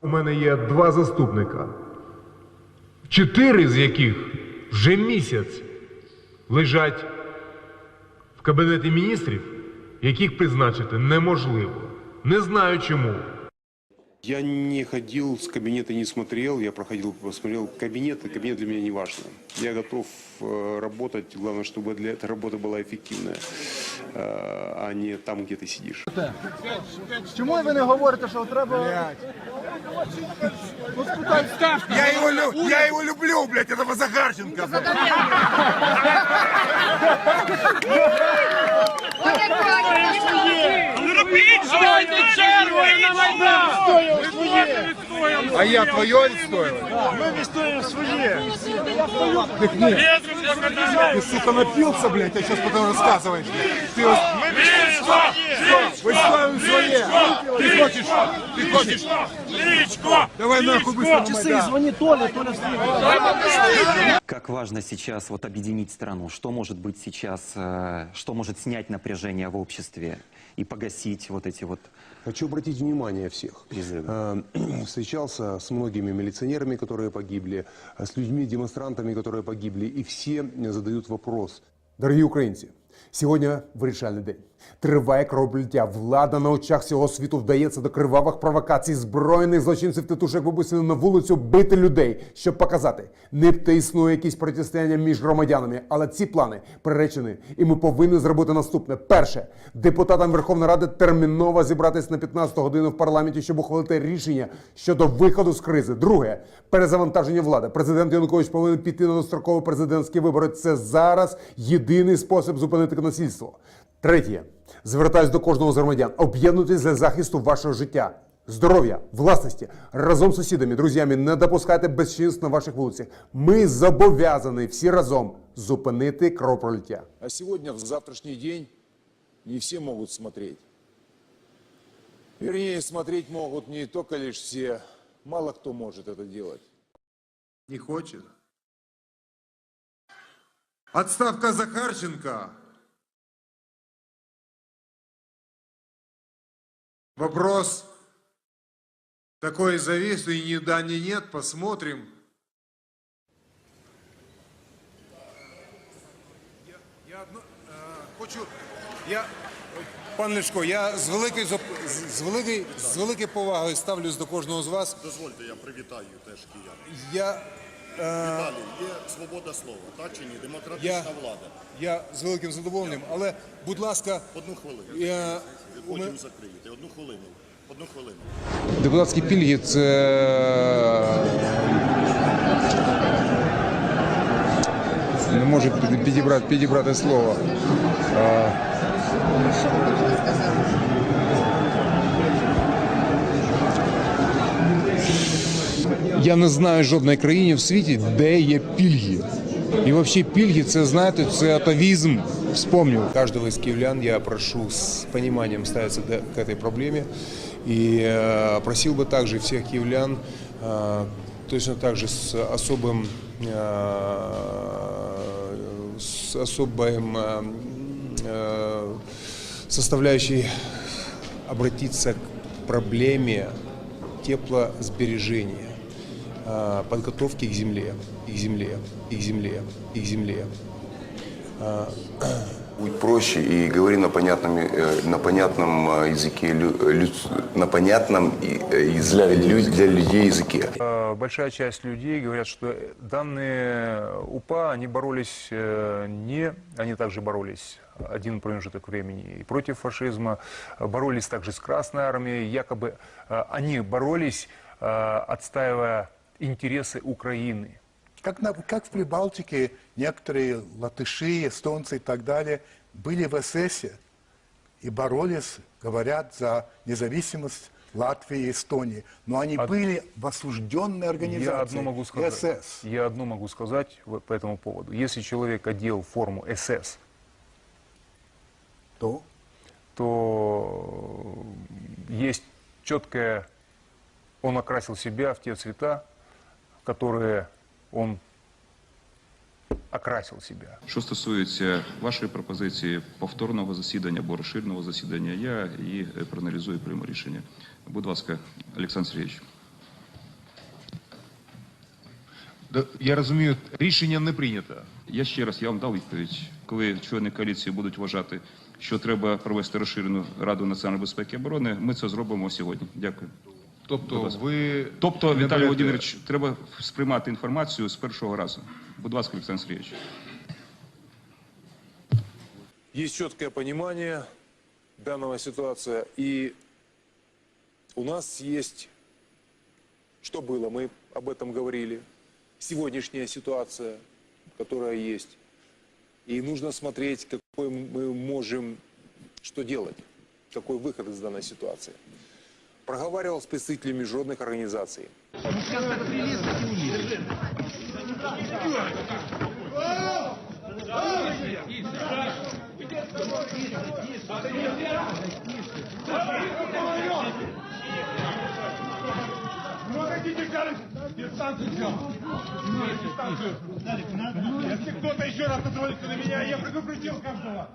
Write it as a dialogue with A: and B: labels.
A: У мене є два заступника, чотири з яких вже місяць лежать в кабінеті міністрів, яких призначити неможливо. Не знаю чому.
B: Я не ходил с кабинета, не смотрел. Я проходил, посмотрел кабинет. и Кабинет для меня не важно. Я готов э, работать. Главное, чтобы для этой работы была эффективная, э, а не там, где ты сидишь.
C: Чому ви не говорите, що треба...
D: Я его, лю- я его люблю, блядь, этого Захарченко. блядь.
E: Стойте чергою на Майдан!
D: А я твое отстоял?
C: Ми відстоюємо своє.
D: Ты, сука, напился, блядь, а сейчас потом рассказываешь. Ты отстоял свое. Ты хочешь, ты хочешь. Давай нахуй быстро на Майдан.
C: Дзвони Толя, Толя встиг.
F: Как важно сейчас вот объединить страну? Что может быть сейчас, э, что может снять напряжение в обществе и погасить вот эти вот
B: Хочу обратить внимание всех.
F: призывы?
B: Э, Встречался с многими милиционерами, которые погибли, э, с людьми, демонстрантами, которые погибли, и все задают вопрос.
G: Дорогі українці, сьогодні вирішальний день. Триває кровопролиття. Влада на очах всього світу вдається до кривавих провокацій збройних злочинців титушок випустили на вулицю бити людей, щоб показати, нібито існує якісь протистояння між громадянами, але ці плани приречені, і ми повинні зробити наступне. Перше, депутатам Верховної Ради терміново зібратись на 15 годину в парламенті, щоб ухвалити рішення щодо виходу з кризи. Друге, перезавантаження влади. Президент Янукович повинен піти на дострокові президентські вибори. Це зараз єдиний спосіб зупинити насильство. Третє. Звертаюсь до кожного з громадян. Об'єднуйтесь для захисту вашого життя. Здоров'я, власності разом з сусідами, друзями, не допускайте безчинств на ваших вулицях. Ми зобов'язані всі разом зупинити кровопролиття.
H: А сегодня, в завтрашний день, не все могут смотреть. Вернее, смотреть могут не только лишь все, мало кто может это делать.
D: Не хочет. Отставка Захарченко. Вопрос такой зависший, ни да, ни нет, посмотрим. Я, я одно, е, хочу, я, пан Лешко, я з великою, з, з, великою, з великою повагою ставлюсь до кожного з вас.
I: Дозвольте, я привітаю теж киян.
D: Я,
I: Далі є свобода слова, так чи ні? Демократична
D: Я-
I: влада.
D: я з великим задоволенням, але, будь ласка,
I: Одну хвилину.
D: я,
I: Потім закриєте. Одну хвилину. Одну хвилину.
H: Депутатські пільги це не можу підібрати, підібрати слово. Я не знаю жодної країни в світі, де є пільги. І взагалі пільги, це знаєте, це атавізм. Вспомнив.
B: Каждого из киевлян я прошу с пониманием ставиться до- к этой проблеме. И э, просил бы также всех киевлян э, точно так же с особым э, с особым э, э, составляющей обратиться к проблеме теплосбережения, э, подготовки к земле, и к земле, и к земле, и к земле.
J: Будь проще и говори на понятном, э, на понятном э, языке, лю- на понятном э, для, для людей языке.
K: Э, Большая часть людей говорят, что данные УПА, они боролись э, не, они также боролись один промежуток времени и против фашизма, э, боролись также с Красной Армией, якобы э, они боролись, э, отстаивая интересы Украины.
C: Как, на- как в Прибалтике некоторые латыши, эстонцы и так далее были в СС и боролись, говорят, за независимость Латвии и Эстонии. Но они были в осужденной организации
K: Я одно могу сказать.
C: СС.
K: Я одно могу сказать по этому поводу. Если человек одел форму СС,
C: То
K: то есть четкое, он окрасил себя в те цвета, которые он окрасил себе.
L: Що стосується вашої пропозиції повторного засідання або розширеного засідання, я її э, проаналізую і прийму рішення. Будь ласка, Олександр Сергійович.
M: Я розумію, рішення не прийнято.
L: Я ще раз я вам дав відповідь, коли члени коаліції будуть вважати, що треба провести розширену раду національної безпеки і оборони. Ми це зробимо сьогодні. Дякую.
M: Тобто ви
L: Тобто,
M: не
L: Віталій
M: берете-
L: Володимирович, треба сприймати інформацію з першого разу. Будь ласка, Олександр Сергійович.
K: Есть четкое понимание данного ситуации, и у нас есть, что было, мы об этом говорили, сегодняшняя ситуация, которая есть. И нужно смотреть, какой мы можем, что делать, какой выход из данной ситуации. Проговаривал с представителями международных организаций.
N: Если кто-то еще раз позвонит на меня, я предупредил каждого.